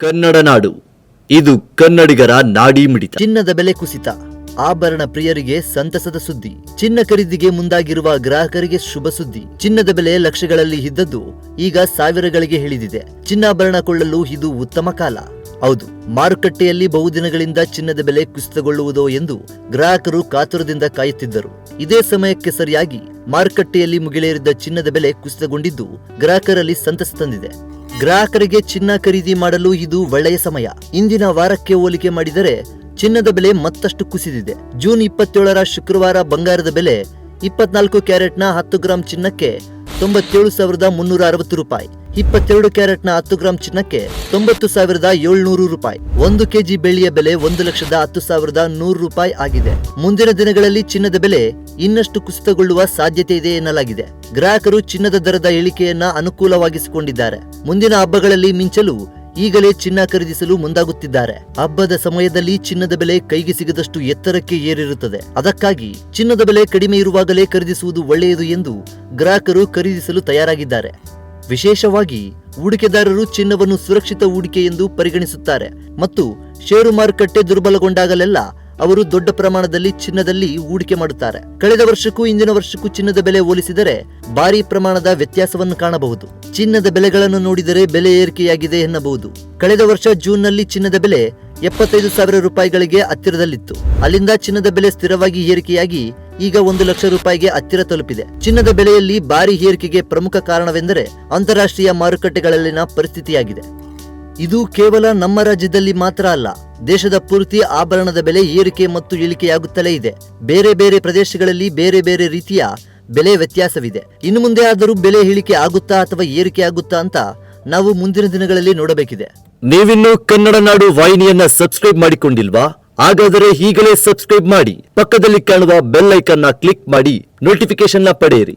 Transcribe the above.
ಕನ್ನಡ ನಾಡು ಇದು ಕನ್ನಡಿಗರ ನಾಡಿ ಮಿಡಿತ. ಚಿನ್ನದ ಬೆಲೆ ಕುಸಿತ. ಆಭರಣ ಪ್ರಿಯರಿಗೆ ಸಂತಸದ ಸುದ್ದಿ. ಚಿನ್ನ ಖರೀದಿಗೆ ಮುಂದಾಗಿರುವ ಗ್ರಾಹಕರಿಗೆ ಶುಭ ಸುದ್ದಿ. ಚಿನ್ನದ ಬೆಲೆ ಲಕ್ಷಗಳಲ್ಲಿ ಇದ್ದದ್ದು ಈಗ ಸಾವಿರಗಳಿಗೆ ಇಳಿದಿದೆ ಚಿನ್ನಾಭರಣ ಕೊಳ್ಳಲು ಇದು ಉತ್ತಮ ಕಾಲ. ಹೌದು, ಮಾರುಕಟ್ಟೆಯಲ್ಲಿ ಬಹುದಿನಗಳಿಂದ ಚಿನ್ನದ ಬೆಲೆ ಕುಸಿತಗೊಳ್ಳುವುದೋ ಎಂದು ಗ್ರಾಹಕರು ಕಾತುರದಿಂದ ಕಾಯುತ್ತಿದ್ದರು. ಇದೇ ಸಮಯಕ್ಕೆ ಸರಿಯಾಗಿ ಮಾರುಕಟ್ಟೆಯಲ್ಲಿ ಮುಗಿಳೇರಿದ್ದ ಚಿನ್ನದ ಬೆಲೆ ಕುಸಿತಗೊಂಡಿದ್ದು ಗ್ರಾಹಕರಲ್ಲಿ ಸಂತಸ ತಂದಿದೆ. ಗ್ರಾಹಕರಿಗೆ ಚಿನ್ನ ಖರೀದಿ ಮಾಡಲು ಇದು ಒಳ್ಳೆಯ ಸಮಯ. ಇಂದಿನ ವಾರಕ್ಕೆ ಹೋಲಿಕೆ ಮಾಡಿದರೆ ಚಿನ್ನದ ಬೆಲೆ ಮತ್ತಷ್ಟು ಕುಸಿದಿದೆ. ಜೂನ್ ಇಪ್ಪತ್ತೇಳರ ಶುಕ್ರವಾರ ಬಂಗಾರದ ಬೆಲೆ ಇಪ್ಪತ್ನಾಲ್ಕು ಕ್ಯಾರೆಟ್ನ ಹತ್ತು ಗ್ರಾಂ ಚಿನ್ನಕ್ಕೆ ತೊಂಬತ್ತೇಳು ಸಾವಿರದ ಮುನ್ನೂರ ಅರವತ್ತು ರೂಪಾಯಿ. ಇಪ್ಪತ್ತೆರಡು ಕ್ಯಾರೆಟ್ನ ಹತ್ತು ಗ್ರಾಂ ಚಿನ್ನಕ್ಕೆ ತೊಂಬತ್ತು ಸಾವಿರದ ಏಳ್ನೂರು ರೂಪಾಯಿ. ಒಂದು ಕೆಜಿ ಬೆಳ್ಳಿಯ ಬೆಲೆ ಒಂದು ಲಕ್ಷದ ಹತ್ತು ಸಾವಿರದ ನೂರು ರೂಪಾಯಿ ಆಗಿದೆ. ಮುಂದಿನ ದಿನಗಳಲ್ಲಿ ಚಿನ್ನದ ಬೆಲೆ ಇನ್ನಷ್ಟು ಕುಸಿತಗೊಳ್ಳುವ ಸಾಧ್ಯತೆ ಇದೆ ಎನ್ನಲಾಗಿದೆ. ಗ್ರಾಹಕರು ಚಿನ್ನದ ದರದ ಇಳಿಕೆಯನ್ನ ಅನುಕೂಲವಾಗಿಸಿಕೊಂಡಿದ್ದಾರೆ. ಮುಂದಿನ ಹಬ್ಬಗಳಲ್ಲಿ ಮಿಂಚಲು ಈಗಲೇ ಚಿನ್ನ ಖರೀದಿಸಲು ಮುಂದಾಗುತ್ತಿದ್ದಾರೆ. ಹಬ್ಬದ ಸಮಯದಲ್ಲಿ ಚಿನ್ನದ ಬೆಲೆ ಕೈಗೆ ಸಿಗದಷ್ಟು ಎತ್ತರಕ್ಕೆ ಏರಿರುತ್ತದೆ. ಅದಕ್ಕಾಗಿ ಚಿನ್ನದ ಬೆಲೆ ಕಡಿಮೆ ಇರುವಾಗಲೇ ಖರೀದಿಸುವುದು ಒಳ್ಳೆಯದು ಎಂದು ಗ್ರಾಹಕರು ಖರೀದಿಸಲು ತಯಾರಾಗಿದ್ದಾರೆ. ವಿಶೇಷವಾಗಿ ಹೂಡಿಕೆದಾರರು ಚಿನ್ನವನ್ನು ಸುರಕ್ಷಿತ ಹೂಡಿಕೆ ಎಂದು ಪರಿಗಣಿಸುತ್ತಾರೆ ಮತ್ತು ಷೇರು ಮಾರುಕಟ್ಟೆ ದುರ್ಬಲಗೊಂಡಾಗಲೆಲ್ಲ ಅವರು ದೊಡ್ಡ ಪ್ರಮಾಣದಲ್ಲಿ ಚಿನ್ನದಲ್ಲಿ ಹೂಡಿಕೆ ಮಾಡುತ್ತಾರೆ. ಕಳೆದ ವರ್ಷಕ್ಕೂ ಇಂದಿನ ವರ್ಷಕ್ಕೂ ಚಿನ್ನದ ಬೆಲೆ ಹೋಲಿಸಿದರೆ ಭಾರಿ ಪ್ರಮಾಣದ ವ್ಯತ್ಯಾಸವನ್ನು ಕಾಣಬಹುದು. ಚಿನ್ನದ ಬೆಲೆಗಳನ್ನು ನೋಡಿದರೆ ಬೆಲೆ ಏರಿಕೆಯಾಗಿದೆ ಎನ್ನಬಹುದು. ಕಳೆದ ವರ್ಷ ಜೂನ್ನಲ್ಲಿ ಚಿನ್ನದ ಬೆಲೆ ಎಪ್ಪತ್ತೈದು ಸಾವಿರ ರೂಪಾಯಿಗಳಿಗೆ ಹತ್ತಿರದಲ್ಲಿತ್ತು. ಅಲ್ಲಿಂದ ಚಿನ್ನದ ಬೆಲೆ ಸ್ಥಿರವಾಗಿ ಏರಿಕೆಯಾಗಿ ಈಗ ಒಂದು ಲಕ್ಷ ರೂಪಾಯಿಗೆ ಹತ್ತಿರ ತಲುಪಿದೆ. ಚಿನ್ನದ ಬೆಲೆಯಲ್ಲಿ ಭಾರಿ ಏರಿಕೆಗೆ ಪ್ರಮುಖ ಕಾರಣವೆಂದರೆ ಅಂತಾರಾಷ್ಟ್ರೀಯ ಮಾರುಕಟ್ಟೆಗಳಲ್ಲಿನ ಪರಿಸ್ಥಿತಿಯಾಗಿದೆ. ಇದು ಕೇವಲ ನಮ್ಮ ರಾಜ್ಯದಲ್ಲಿ ಮಾತ್ರ ಅಲ್ಲ, ದೇಶದ ಪೂರ್ತಿ ಆಭರಣದ ಬೆಲೆ ಏರಿಕೆ ಮತ್ತು ಇಳಿಕೆಯಾಗುತ್ತಲೇ ಇದೆ. ಬೇರೆ ಬೇರೆ ಪ್ರದೇಶಗಳಲ್ಲಿ ಬೇರೆ ಬೇರೆ ರೀತಿಯ ಬೆಲೆ ವ್ಯತ್ಯಾಸವಿದೆ. ಇನ್ನು ಮುಂದೆ ಆದರೂ ಬೆಲೆ ಇಳಿಕೆ ಆಗುತ್ತಾ ಅಥವಾ ಏರಿಕೆ ಆಗುತ್ತಾ ಅಂತ ನಾವು ಮುಂದಿನ ದಿನಗಳಲ್ಲಿ ನೋಡಬೇಕಿದೆ. ನೀವಿನ್ನು ಕನ್ನಡ ನಾಡು ವಾಹಿನಿಯನ್ನ ಸಬ್ಸ್ಕ್ರೈಬ್ ಮಾಡಿಕೊಂಡಿಲ್ವಾ? ಹಾಗಾದರೆ ಈಗಲೇ ಸಬ್ಸ್ಕ್ರೈಬ್ ಮಾಡಿ, ಪಕ್ಕದಲ್ಲಿ ಕಾಣುವ ಬೆಲ್ ಐಕನ್ನ ಕ್ಲಿಕ್ ಮಾಡಿ ನೋಟಿಫಿಕೇಶನ್ನ ಪಡೆಯಿರಿ.